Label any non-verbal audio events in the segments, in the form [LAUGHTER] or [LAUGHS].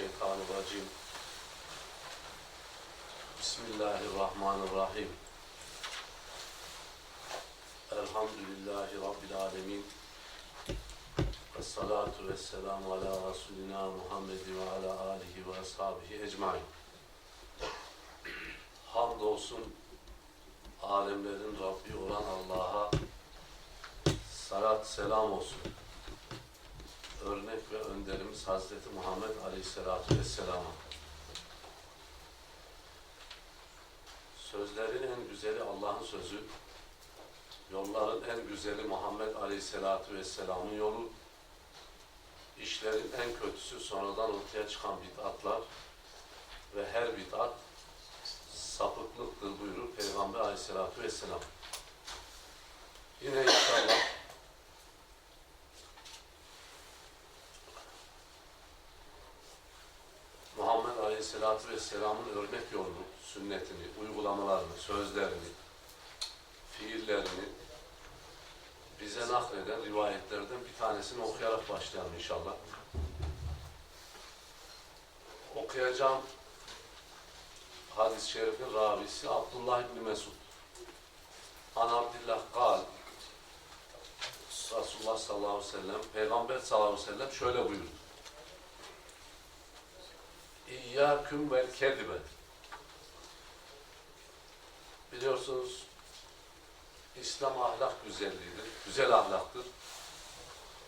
billahi mineşşeytanirracim. Bismillahirrahmanirrahim. Elhamdülillahi Rabbil alemin. Ve salatu ve selamu ala Resulina Muhammed ve ala alihi ve ashabihi ecmain. Hamdolsun alemlerin Rabbi olan Allah'a salat selam olsun örnek ve önderimiz Hazreti Muhammed Aleyhisselatü Vesselam'a. Sözlerin en güzeli Allah'ın sözü, yolların en güzeli Muhammed Aleyhisselatü Vesselam'ın yolu, işlerin en kötüsü sonradan ortaya çıkan bid'atlar ve her bid'at sapıklıktır buyurur Peygamber Aleyhisselatü Vesselam. Yine inşallah Muhammed Aleyhisselatü Vesselam'ın örnek yolunu, sünnetini, uygulamalarını, sözlerini, fiillerini bize nakleden rivayetlerden bir tanesini okuyarak başlayalım inşallah. Okuyacağım hadis-i şerifin ravisi Abdullah İbni Mesud. An Abdillah kal Resulullah sallallahu aleyhi ve sellem, Peygamber sallallahu aleyhi ve sellem şöyle buyurdu. İyyâküm vel kedibe. Biliyorsunuz İslam ahlak güzelliğidir. Güzel ahlaktır.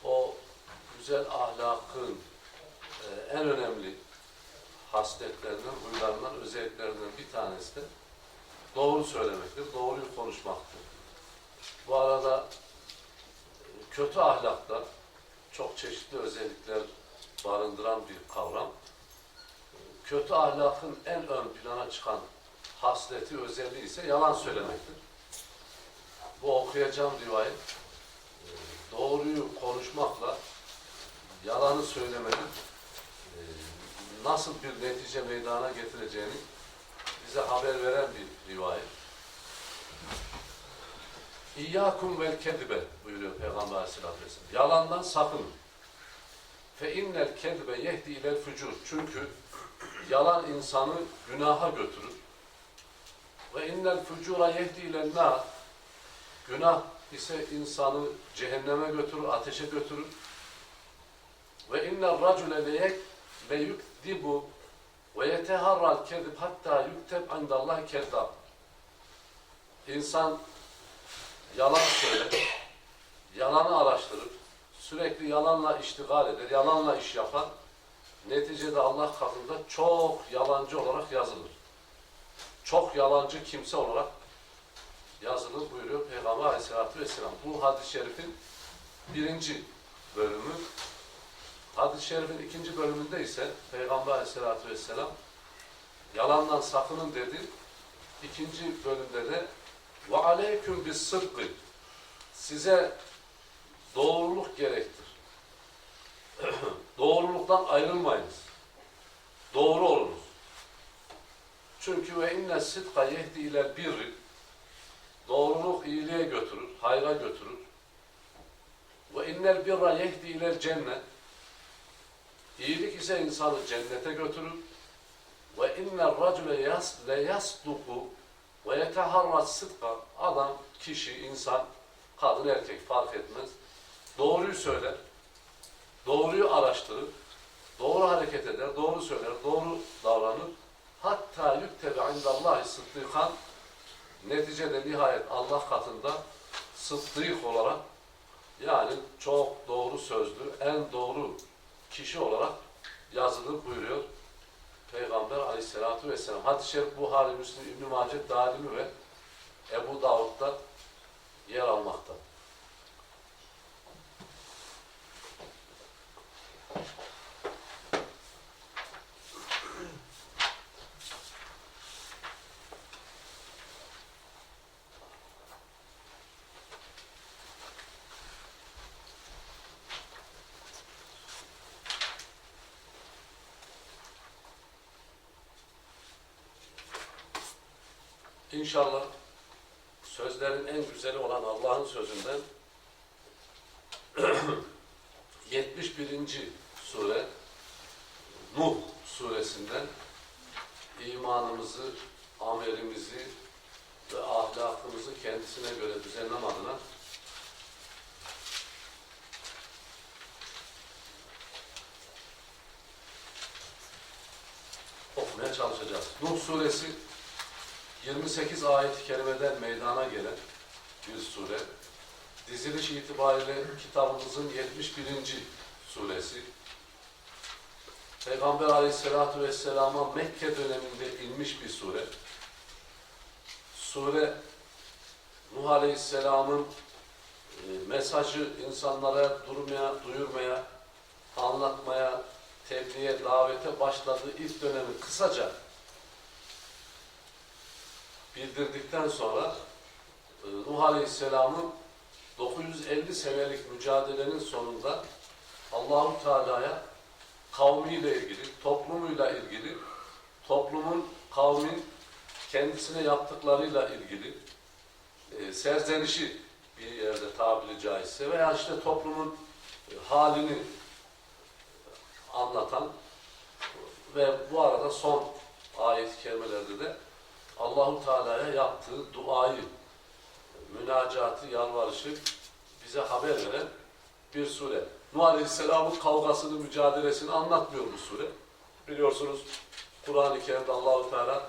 O güzel ahlakın e, en önemli hasletlerinden, huylarından, özelliklerinden bir tanesi de doğru söylemektir, doğruyu konuşmaktır. Bu arada e, kötü ahlakta çok çeşitli özellikler barındıran bir kavram kötü ahlakın en ön plana çıkan hasleti, özelliği ise yalan söylemektir. Bu okuyacağım rivayet e, doğruyu konuşmakla yalanı söylemenin e, nasıl bir netice meydana getireceğini bize haber veren bir rivayet. İyyâkum vel kedibe buyuruyor Peygamber Aleyhisselatü Vesselam. Yalandan sakının. Fe innel kedibe yehdi ilel fücur. Çünkü yalan insanı günaha götürür. Ve innel fucura yehdi ilen nar. Günah ise insanı cehenneme götürür, ateşe götürür. Ve innel racule leyek ve yukdibu ve yeteharral kedib hatta yukteb indallahi kezzab. İnsan yalan söyler, yalanı araştırır, sürekli yalanla iştigal eder, yalanla iş yapar. Neticede Allah katında çok yalancı olarak yazılır. Çok yalancı kimse olarak yazılır buyuruyor Peygamber Aleyhisselatü Vesselam. Bu hadis-i şerifin birinci bölümü. Hadis-i şerifin ikinci bölümünde ise Peygamber Aleyhisselatü Vesselam yalandan sakının dedi. İkinci bölümde de ve aleyküm bis sıdkı size doğruluk gerektir. Doğruluktan ayrılmayınız. Doğru olunuz. Çünkü ve inne sidka yehdi ile birri doğruluk iyiliğe götürür, hayra götürür. Ve innel birra yehdi ile cennet iyilik ise insanı cennete götürür. Ve innel racule yas le yasduku ve yeteharra sıdka adam, kişi, insan, kadın, erkek fark etmez. Doğruyu söyler, doğruyu araştırır, doğru hareket eder, doğru söyler, doğru davranır. Hatta yüktebe indallahi sıddıkan neticede nihayet Allah katında sıddık olarak yani çok doğru sözlü, en doğru kişi olarak yazılır buyuruyor Peygamber aleyhissalatu vesselam. Hadis-i Şerif Buhari, Müslim, İbn-i Macet, Darimi ve Ebu Davud'da yer almakta. İnşallah sözlerin en güzeli olan Allah'ın sözünden [CLEARS THROAT] 71. sure Nuh suresinden imanımızı, amelimizi ve ahlakımızı kendisine göre düzenlem adına okumaya çalışacağız. Nuh suresi 28 ayet-i kerimeden meydana gelen bir sure. Diziliş itibariyle kitabımızın 71. suresi. Peygamber aleyhissalatu vesselama Mekke döneminde inmiş bir sure. Sure Nuh aleyhisselamın e, mesajı insanlara durmaya, duyurmaya, anlatmaya, tebliğe, davete başladığı ilk dönemi kısaca bildirdikten sonra e, Nuh Aleyhisselam'ın 950 senelik mücadelenin sonunda Allahu Teala'ya kavmiyle ilgili, toplumuyla ilgili, toplumun, kavmin kendisine yaptıklarıyla ilgili e, serzenişi bir yerde tabiri caizse veya işte toplumun e, halini anlatan ve bu arada son ayet-i kerimelerde de Allahu Teala'ya yaptığı duayı, münacatı, yalvarışı bize haber veren bir sure. Nuh Aleyhisselam'ın kavgasını, mücadelesini anlatmıyor bu sure. Biliyorsunuz Kur'an-ı Kerim'de Allahu Teala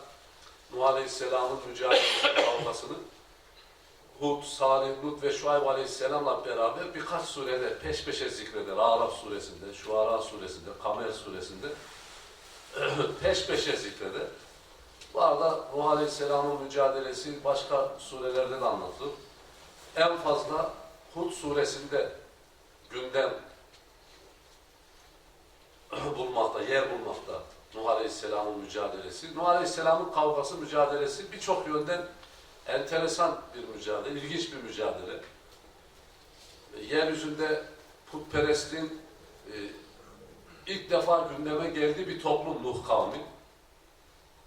Nuh Aleyhisselam'ın mücadelesi, kavgasını Hud, Salih, Lut ve Şuayb Aleyhisselam'la beraber birkaç surede peş peşe zikreder. Araf suresinde, Şuara suresinde, Kamer suresinde [CLEARS THROAT] peş peşe zikreder. Bu arada Nuh Aleyhisselam'ın mücadelesi başka surelerde de anlatılır. En fazla Hud suresinde gündem [CLEARS THROAT] bulmakta, yer bulmakta Nuh Aleyhisselam'ın mücadelesi. Nuh Aleyhisselam'ın kavgası, mücadelesi birçok yönden enteresan bir mücadele, ilginç bir mücadele. Yeryüzünde putperestliğin e, ilk defa gündeme geldiği bir toplum Nuh kavmi.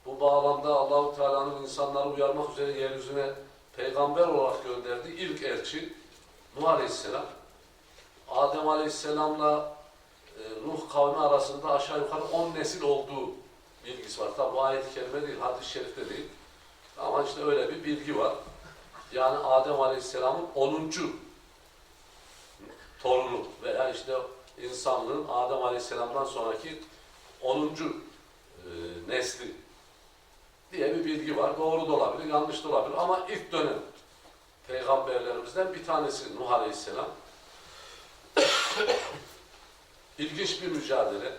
Bu bağlamda Allahu Teala'nın insanları uyarmak üzere yeryüzüne peygamber olarak gönderdiği ilk elçi Nuh Aleyhisselam. Adem Aleyhisselam'la e, Nuh kavmi arasında aşağı yukarı 10 nesil olduğu bilgisi var. Tabi bu ayet-i kerime değil, hadis-i şerifte değil. Ama işte öyle bir bilgi var. Yani Adem Aleyhisselam'ın 10. torunu veya işte insanlığın Adem Aleyhisselam'dan sonraki 10. E, nesli diye bir bilgi var. Doğru da olabilir, yanlış da olabilir ama ilk dönem peygamberlerimizden bir tanesi Nuh Aleyhisselam. [COUGHS] İlginç bir mücadele.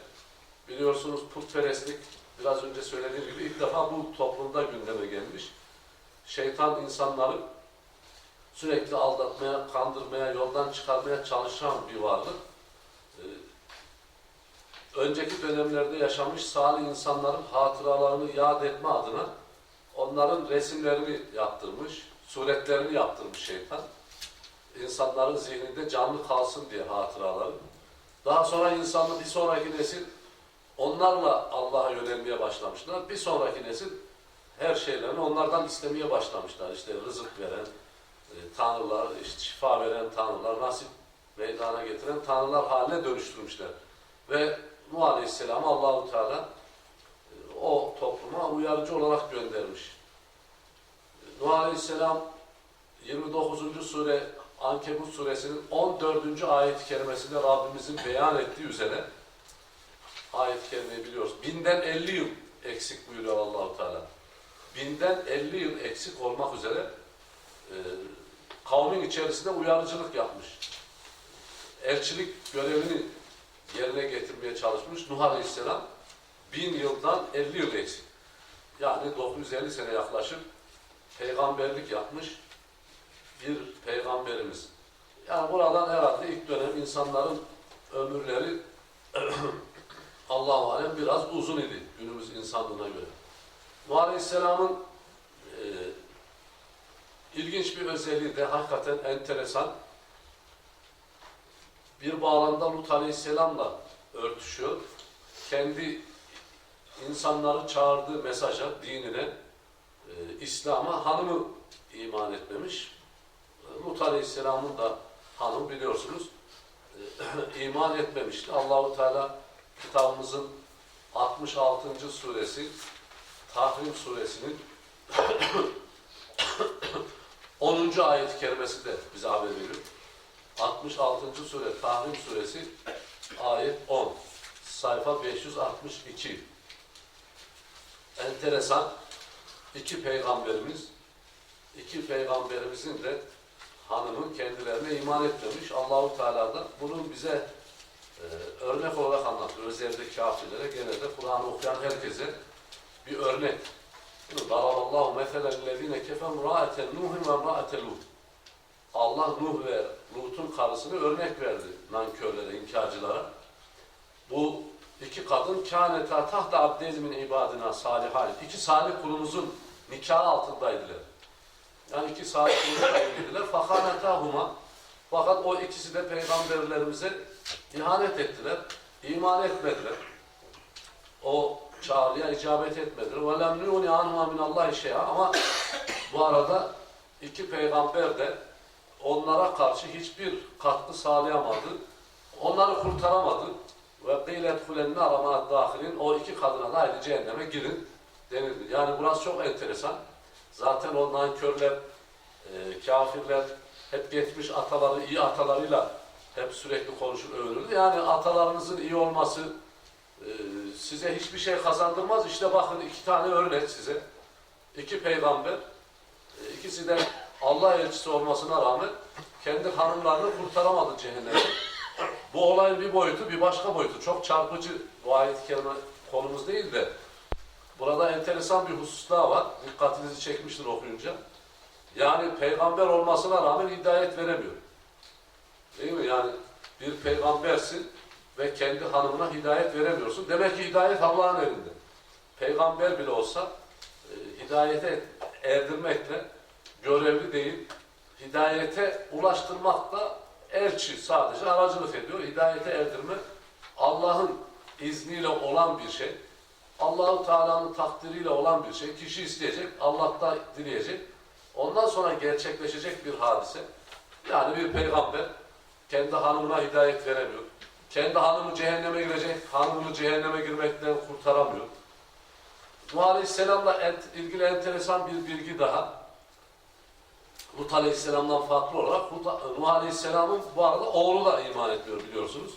Biliyorsunuz putperestlik biraz önce söylediğim gibi ilk defa bu toplumda gündeme gelmiş. Şeytan insanları sürekli aldatmaya, kandırmaya, yoldan çıkarmaya çalışan bir varlık. Önceki dönemlerde yaşamış salih insanların hatıralarını yad etme adına onların resimlerini yaptırmış, suretlerini yaptırmış şeytan. İnsanların zihninde canlı kalsın diye hatıraları. Daha sonra insanın bir sonraki nesil onlarla Allah'a yönelmeye başlamışlar. Bir sonraki nesil her şeylerini onlardan istemeye başlamışlar. İşte rızık veren e, tanrılar, işte şifa veren tanrılar, nasip meydana getiren tanrılar haline dönüştürmüşler. Ve Nuh Aleyhisselam'ı Allahu Teala e, o topluma uyarıcı olarak göndermiş. Nuh Aleyhisselam 29. sure Ankebut suresinin 14. ayet-i kerimesinde Rabbimizin beyan ettiği üzere ayet-i kerimeyi biliyoruz. Binden 50 yıl eksik buyuruyor Allahu Teala. Binden 50 yıl eksik olmak üzere e, kavmin içerisinde uyarıcılık yapmış. Elçilik görevini yerine getirmeye çalışmış. Nuh Aleyhisselam bin yıldan 50 yıl eksik. Yani 950 sene yaklaşık peygamberlik yapmış bir peygamberimiz. Yani buradan herhalde ilk dönem insanların ömürleri [CLEARS THROAT] Allah-u Alem biraz uzun idi günümüz insanlığına göre. Nuh Aleyhisselam'ın e, ilginç bir özelliği de hakikaten enteresan. Bir bağlamda Lut Aleyhisselam'la örtüşüyor. Kendi insanları çağırdığı mesaja, dinine, e, İslam'a hanımı iman etmemiş. Lut Aleyhisselam'ın da hanım biliyorsunuz e, [CLEARS THROAT] iman etmemişti. Allahu Teala kitabımızın 66. suresi Tahrim suresinin [CLEARS THROAT] 10. ayet-i kerimesi de bize haber veriyor. 66. sure Tahrim suresi ayet 10 sayfa 562 enteresan iki peygamberimiz iki peygamberimizin de hanımın kendilerine iman etmemiş. Allahu Teala da bunun bize e, örnek olarak anlatıyor. Özellikle kafirlere, genelde Kur'an okuyan herkese bir örnek. Daraballahu meselen lezine kefen ra'aten Nuh'un ve ra'ate Lut. Allah Nuh ve Lut'un karısını örnek verdi nankörlere, inkarcılara. Bu iki kadın kâneta tahta abdeyni min ibadina salihayn. İki salih kulumuzun nikahı altındaydılar. Yani iki salih kulumuz evliydiler. Fakânetâhuma. Fakat o ikisi de peygamberlerimize ihanet ettiler. iman etmediler. O çağrıya icabet etmediler. وَلَمْ نُونِ عَنْهُمَا مِنَ اللّٰهِ شَيْئًا Ama bu arada iki peygamber de onlara karşı hiçbir katkı sağlayamadı. Onları kurtaramadı. Ve kıylet hulenni aramanat dahilin o iki kadına da haydi cehenneme girin denildi. Yani burası çok enteresan. Zaten o nankörler, e, kafirler hep geçmiş ataları, iyi atalarıyla hep sürekli konuşur, övünürdü. Yani atalarınızın iyi olması e, size hiçbir şey kazandırmaz. İşte bakın iki tane örnek size. İki peygamber, e, ikisi de Allah elçisi olmasına rağmen kendi hanımlarını kurtaramadı cehenneme. [LAUGHS] Bu olayın bir boyutu, bir başka boyutu. Çok çarpıcı bu ayet-i kerime konumuz değil de burada enteresan bir husus daha var. Dikkatinizi çekmiştir okuyunca. Yani peygamber olmasına rağmen hidayet veremiyor. Değil mi? Yani bir peygambersin ve kendi hanımına hidayet veremiyorsun. Demek ki hidayet Allah'ın elinde. Peygamber bile olsa e, hidayete erdirmekle görevli değil. Hidayete ulaştırmak da elçi sadece aracılık ediyor. Hidayete erdirme Allah'ın izniyle olan bir şey. Allahu Teala'nın takdiriyle olan bir şey. Kişi isteyecek, Allah'ta dileyecek. Ondan sonra gerçekleşecek bir hadise. Yani bir peygamber kendi hanımına hidayet veremiyor. Kendi hanımı cehenneme girecek, hanımını cehenneme girmekten kurtaramıyor. Nuh Aleyhisselam'la ilgili enteresan bir bilgi daha. Lut Aleyhisselam'dan farklı olarak Nuh Aleyhisselam'ın bu arada oğlu da iman etmiyor biliyorsunuz.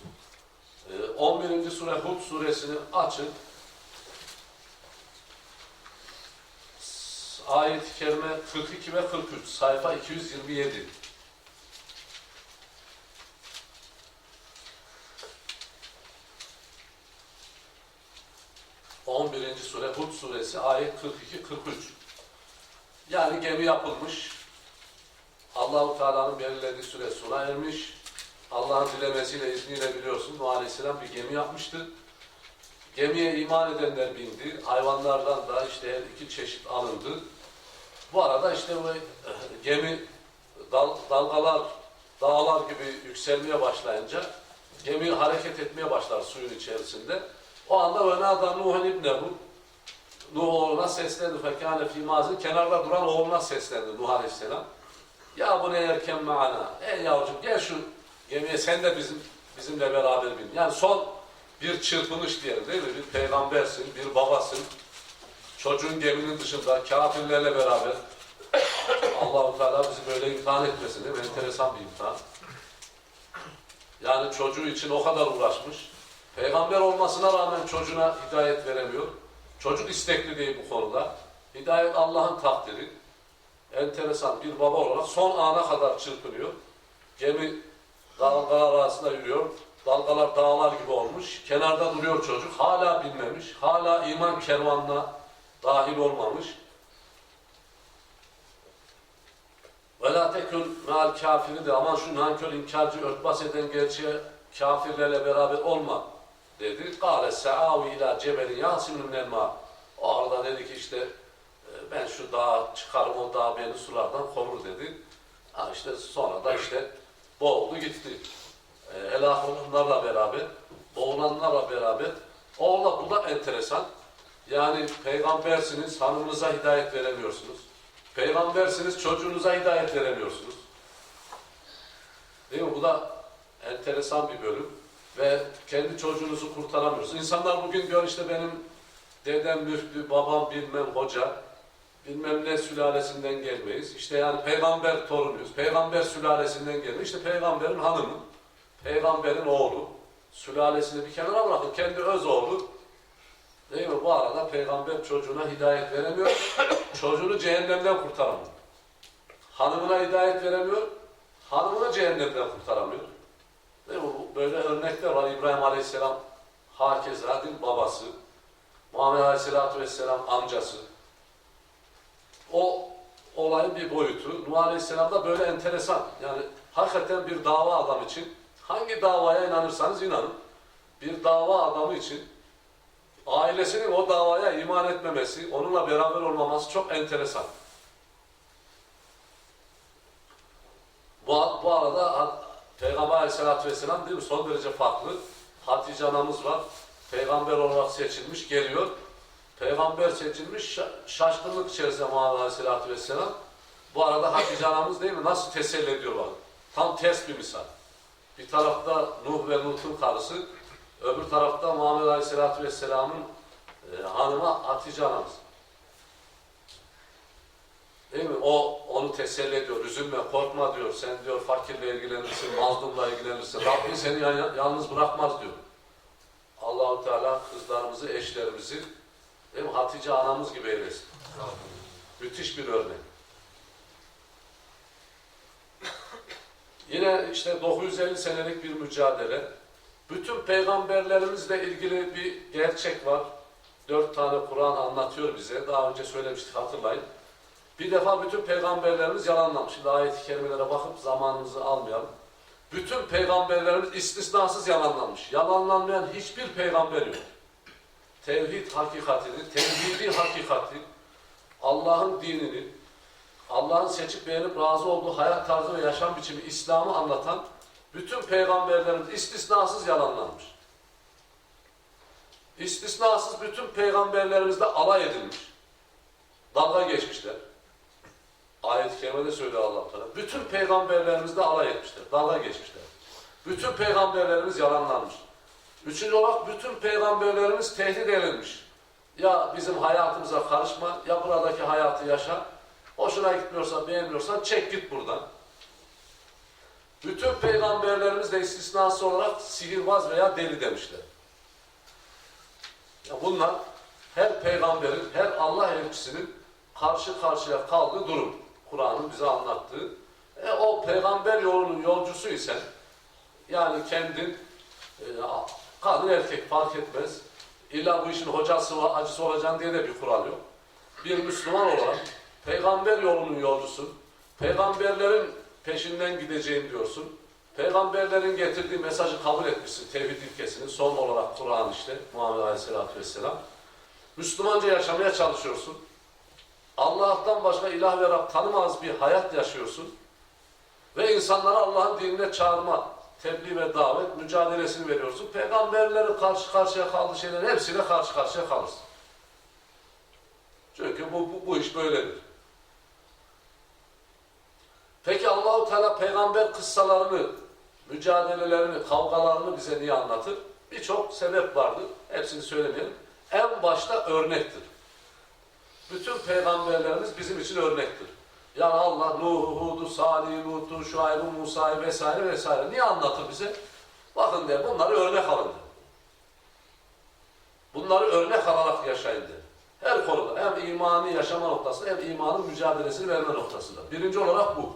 Ee, 11. sure Hud suresini açın. Ayet-i Kerime 42 ve 43 sayfa 227. On birinci sure Hud suresi ayet 42-43. Yani gemi yapılmış, Allahu Teala'nın belirlediği süre sona ermiş. Allah'ın dilemesiyle, izniyle biliyorsun Nuh Aleyhisselam bir gemi yapmıştı. Gemiye iman edenler bindi. Hayvanlardan da işte her iki çeşit alındı. Bu arada işte bu eh, gemi dal- dalgalar, dağlar gibi yükselmeye başlayınca gemi hareket etmeye başlar suyun içerisinde. O anda ve nâdâ Nuh'un ibnehu Nuh oğluna seslendi. Fekâne fî mazin. Kenarda duran oğluna seslendi Nuh Aleyhisselam. Ya bu ne erken maana. Ey yavrucuğum gel şu gemiye sen de bizim bizimle beraber bin. Yani son bir çırpınış diyelim değil mi? Bir peygambersin, bir babasın. Çocuğun geminin dışında kafirlerle beraber [COUGHS] Allahu Teala bizi böyle imtihan etmesin değil mi? Enteresan bir imtihan. Yani çocuğu için o kadar uğraşmış. Peygamber olmasına rağmen çocuğuna hidayet veremiyor. Çocuk istekli değil bu konuda. Hidayet Allah'ın takdiri enteresan bir baba olarak son ana kadar çırpınıyor. Gemi dalgalar arasında yürüyor. Dalgalar dağlar gibi olmuş. Kenarda duruyor çocuk. Hala bilmemiş. Hala iman kervanına dahil olmamış. La tekun meal kafiri de aman şu nankör inkarcı örtbas eden gerçeğe kafirlerle beraber olma dedi. İla cebelin yasimin minel ma. O arada dedi ki işte ben şu dağa çıkarım o dağ beni sulardan korur dedi. Ha işte sonra da işte boğuldu gitti. E, helak olanlarla beraber, boğulanlarla beraber. Oğla bu da enteresan. Yani peygambersiniz, hanımınıza hidayet veremiyorsunuz. Peygambersiniz, çocuğunuza hidayet veremiyorsunuz. Değil mi? Bu da enteresan bir bölüm. Ve kendi çocuğunuzu kurtaramıyorsunuz. İnsanlar bugün diyor işte benim dedem müftü, babam bilmem hoca, bilmem ne sülalesinden gelmeyiz. İşte yani peygamber torunuyuz. Peygamber sülalesinden gelmeyiz. İşte peygamberin hanımı, peygamberin oğlu. Sülalesini bir kenara bırakın. Kendi öz oğlu. Değil mi? Bu arada peygamber çocuğuna hidayet veremiyor. [COUGHS] Çocuğunu cehennemden kurtaramıyor. Hanımına hidayet veremiyor. Hanımını cehennemden kurtaramıyor. Değil mi? Böyle örnekler var. İbrahim Aleyhisselam değil mi? babası. Muhammed Aleyhisselatü Vesselam amcası. O olayın bir boyutu. Nuh Aleyhisselam da böyle enteresan. Yani hakikaten bir dava adam için hangi davaya inanırsanız inanın. Bir dava adamı için ailesinin o davaya iman etmemesi, onunla beraber olmaması çok enteresan. Bu, bu arada Peygamber Aleyhisselatü Vesselam değil mi? Son derece farklı. Hatice anamız var. Peygamber olarak seçilmiş, geliyor. Peygamber seçilmiş, şa- şaşkınlık içerisinde Muhammed Aleyhisselatü Vesselam. Bu arada Hatice anamız değil mi? Nasıl teselli ediyor bak. Tam ters bir misal. Bir tarafta Nuh ve Lut'un karısı, öbür tarafta Muhammed Aleyhisselatü Vesselam'ın e, hanımı Hatice anamız. Değil mi? O onu teselli ediyor. Üzülme, korkma diyor. Sen diyor fakirle ilgilenirsin, mazlumla ilgilenirsin. Rabbin seni yalnız bırakmaz diyor. Allahu Teala kızlarımızı, eşlerimizi mi? Hatice anamız gibi eylesin. Müthiş bir örnek. [COUGHS] Yine işte 950 senelik bir mücadele. Bütün peygamberlerimizle ilgili bir gerçek var. Dört tane Kur'an anlatıyor bize. Daha önce söylemiştik hatırlayın. Bir defa bütün peygamberlerimiz yalanlamış. Şimdi ayet-i kerimelere bakıp zamanınızı almayalım. Bütün peygamberlerimiz istisnasız yalanlanmış. Yalanlanmayan hiçbir peygamber yok. Tevhid hakikatini, tevhidi hakikati, Allah'ın dinini, Allah'ın seçip beğenip razı olduğu hayat tarzı ve yaşam biçimi İslam'ı anlatan bütün peygamberlerimiz istisnasız yalanlanmış. İstisnasız bütün peygamberlerimizle alay edilmiş. Dalga geçmişler. Ayet-i kerimede söylüyor allah Teala. Bütün peygamberlerimizle alay etmişler. Dalga geçmişler. Bütün peygamberlerimiz yalanlanmış. Üçüncü olarak bütün peygamberlerimiz tehdit edilmiş. Ya bizim hayatımıza karışma, ya buradaki hayatı yaşa. Hoşuna gitmiyorsa, beğenmiyorsan çek git buradan. Bütün peygamberlerimiz de istisnası olarak sihirbaz veya deli demişler. Ya bunlar her peygamberin, her Allah elçisinin karşı karşıya kaldığı durum. Kur'an'ın bize anlattığı. E, o peygamber yolunun yolcusu ise yani kendin e, kadın erkek fark etmez. İlla bu işin hocası var, acısı olacaksın diye de bir kural yok. Bir Müslüman olarak peygamber yolunun yolcusun. Peygamberlerin peşinden gideceğim diyorsun. Peygamberlerin getirdiği mesajı kabul etmişsin. Tevhid ilkesini son olarak Kur'an işte Muhammed Aleyhisselatü Vesselam. Müslümanca yaşamaya çalışıyorsun. Allah'tan başka ilah ve Rab tanımaz bir hayat yaşıyorsun. Ve insanlara Allah'ın dinine çağırma, tebliğ ve davet mücadelesini veriyorsun. Peygamberlerin karşı karşıya kaldığı şeylerin hepsiyle karşı karşıya kalırsın. Çünkü bu, bu, bu iş böyledir. Peki Allahu Teala peygamber kıssalarını, mücadelelerini, kavgalarını bize niye anlatır? Birçok sebep vardır. Hepsini söylemeyelim. En başta örnektir. Bütün peygamberlerimiz bizim için örnektir. Yani Allah Nuh'u, Hud'u, Salih'i, Lut'u, Şuayb'u, Musa'yı vesaire vesaire. Niye anlatır bize? Bakın der, bunları örnek alın der. Bunları örnek alarak yaşayın der. Her konuda hem imani yaşama noktasında hem imanın mücadelesini verme noktasında. Birinci olarak bu.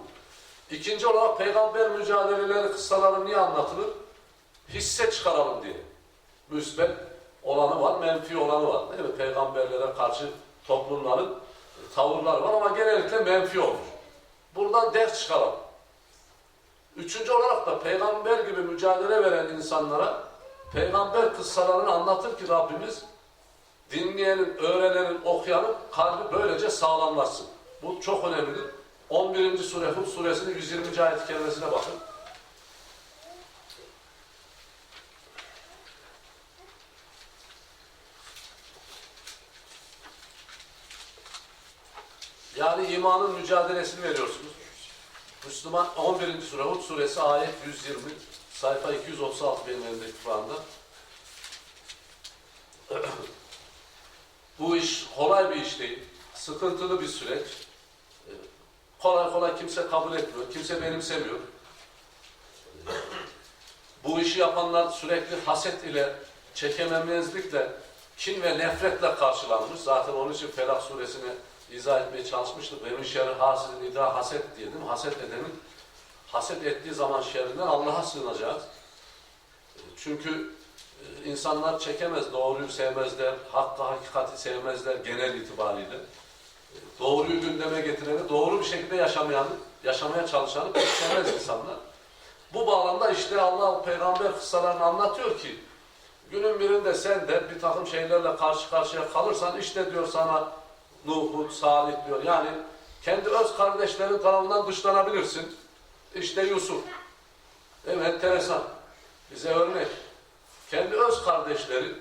İkinci olarak peygamber mücadeleleri kıssaları niye anlatılır? Hisse çıkaralım diye. Müsbet olanı var, menfi olanı var. Değil mi? Peygamberlere karşı toplumların tavırları var ama genellikle menfi olur. Buradan ders çıkaralım. Üçüncü olarak da peygamber gibi mücadele veren insanlara peygamber kıssalarını anlatır ki Rabbimiz dinleyenin, öğrenenin, okuyanın kalbi böylece sağlamlaşsın. Bu çok önemlidir. 11. sure Hud suresinin 120. ayet-i kerimesine bakın. Yani imanın mücadelesini veriyorsunuz. Müslüman 11. sure Hud suresi ayet 120 sayfa 236 benim elimdeki Kur'an'da. [CLEARS THROAT] Bu iş kolay bir iş değil. Sıkıntılı bir süreç. Ee, Kolay kolay kimse kabul etmiyor. Kimse benimsemiyor. Bu işi yapanlar sürekli haset ile, çekememezlikle, kin ve nefretle karşılanmış. Zaten onun için Felak suresini izah etmeye çalışmıştık. Min şerri hasidin idâ haset diye değil mi? Haset edenin haset ettiği zaman şerrinden Allah'a sığınacağız. Çünkü e, insanlar çekemez, doğruyu sevmezler, hakkı, hakikati sevmezler genel itibariyle. E, Doğruyu gündeme getireni, doğru bir şekilde yaşamayanı, yaşamaya çalışanı pek sevmez insanlar. Bu bağlamda işte Allah peygamber kıssalarını anlatıyor ki günün birinde sen de bir takım şeylerle karşı karşıya kalırsan işte diyor sana Nuh, Hud, Salih diyor. Yani kendi öz kardeşlerin tarafından dışlanabilirsin. İşte Yusuf. Değil mi? Enteresan. Bize örnek. Kendi öz kardeşleri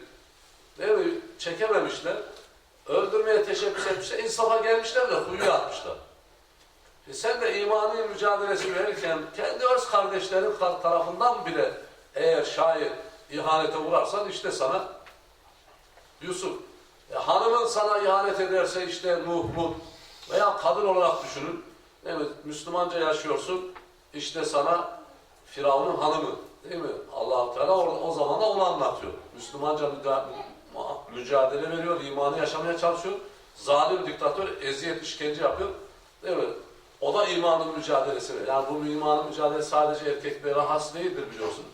değil mi? çekememişler. Öldürmeye teşebbüs etmişler. insafa gelmişler de kuyuya atmışlar. E sen de imani mücadelesi verirken kendi öz kardeşlerin tar- tarafından bile eğer şayet ihanete uğrarsan işte sana Yusuf. E, hanımın sana ihanet ederse işte Nuh, Lut veya kadın olarak düşünün. Değil mi? Müslümanca yaşıyorsun. işte sana Firavun'un hanımı. Değil mi? allah Teala o, o zaman da onu anlatıyor. Müslümanca mücadele veriyor, imanı yaşamaya çalışıyor. Zalim diktatör eziyet, işkence yapıyor. Değil mi? O da imanın mücadelesi. Yani bu imanın mücadelesi sadece erkeklere has değildir biliyorsun.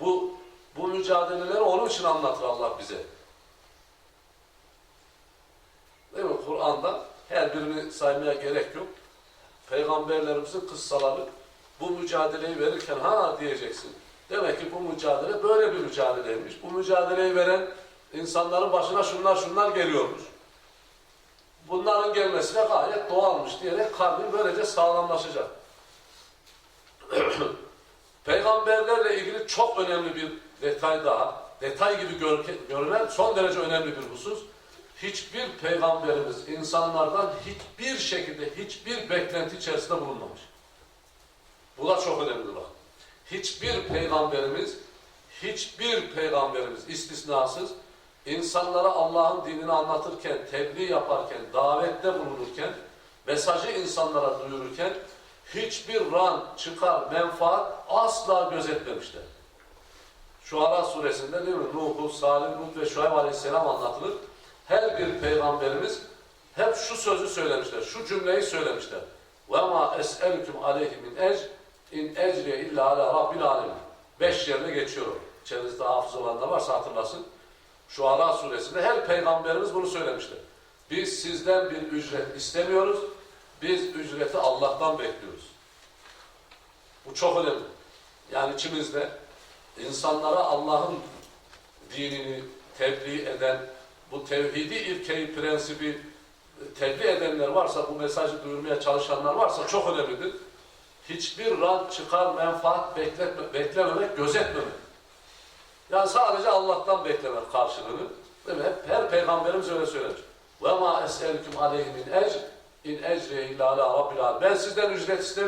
Bu bu mücadeleleri onun için anlatır Allah bize. Değil mi? Kur'an'da her birini saymaya gerek yok. Peygamberlerimizin kıssaları bu mücadeleyi verirken ha diyeceksin. Demek ki bu mücadele böyle bir mücadeleymiş. Bu mücadeleyi veren insanların başına şunlar şunlar geliyormuş. Bunların gelmesine gayet doğalmış diyerek kalbin böylece sağlamlaşacak. [CLEARS THROAT] Peygamberlerle ilgili çok önemli bir detay daha, detay gibi gör- görünen son derece önemli bir husus. Hiçbir peygamberimiz insanlardan hiçbir şekilde, hiçbir beklenti içerisinde bulunmamış. Bu da çok önemli bak. Hiçbir peygamberimiz, hiçbir peygamberimiz istisnasız insanlara Allah'ın dinini anlatırken, tebliğ yaparken, davette bulunurken, mesajı insanlara duyururken hiçbir ran, çıkar, menfaat asla gözetmemişler. Şuara suresinde değil mi? Nuh'u, Salih, Lut ve Şuayb aleyhisselam anlatılır her bir peygamberimiz hep şu sözü söylemişler, şu cümleyi söylemişler. Ve ma es'elüküm aleyhi min ecr in ecriye illa ala rabbil alemin. Beş yerine geçiyorum. İçerinizde hafız olan da varsa hatırlasın. Şu Ara suresinde her peygamberimiz bunu söylemiştir. Biz sizden bir ücret istemiyoruz. Biz ücreti Allah'tan bekliyoruz. Bu çok önemli. Yani içimizde insanlara Allah'ın dinini tebliğ eden, bu tevhidi ilkeyi, prensibi tebliğ edenler varsa, bu mesajı duyurmaya çalışanlar varsa çok önemlidir hiçbir rant, çıkar, menfaat bekletme, beklememek, gözetmemek. Yani sadece Allah'tan beklemek karşılığını. Değil mi? Hep, her peygamberimiz öyle söyler. وَمَا اَسْأَلْكُمْ عَلَيْهِ مِنْ اَجْرٍ اِنْ اَجْرِيَ اِلَّا عَلَى رَبِّ الْعَالَمِينَ Ben sizden ücret istemiyorum.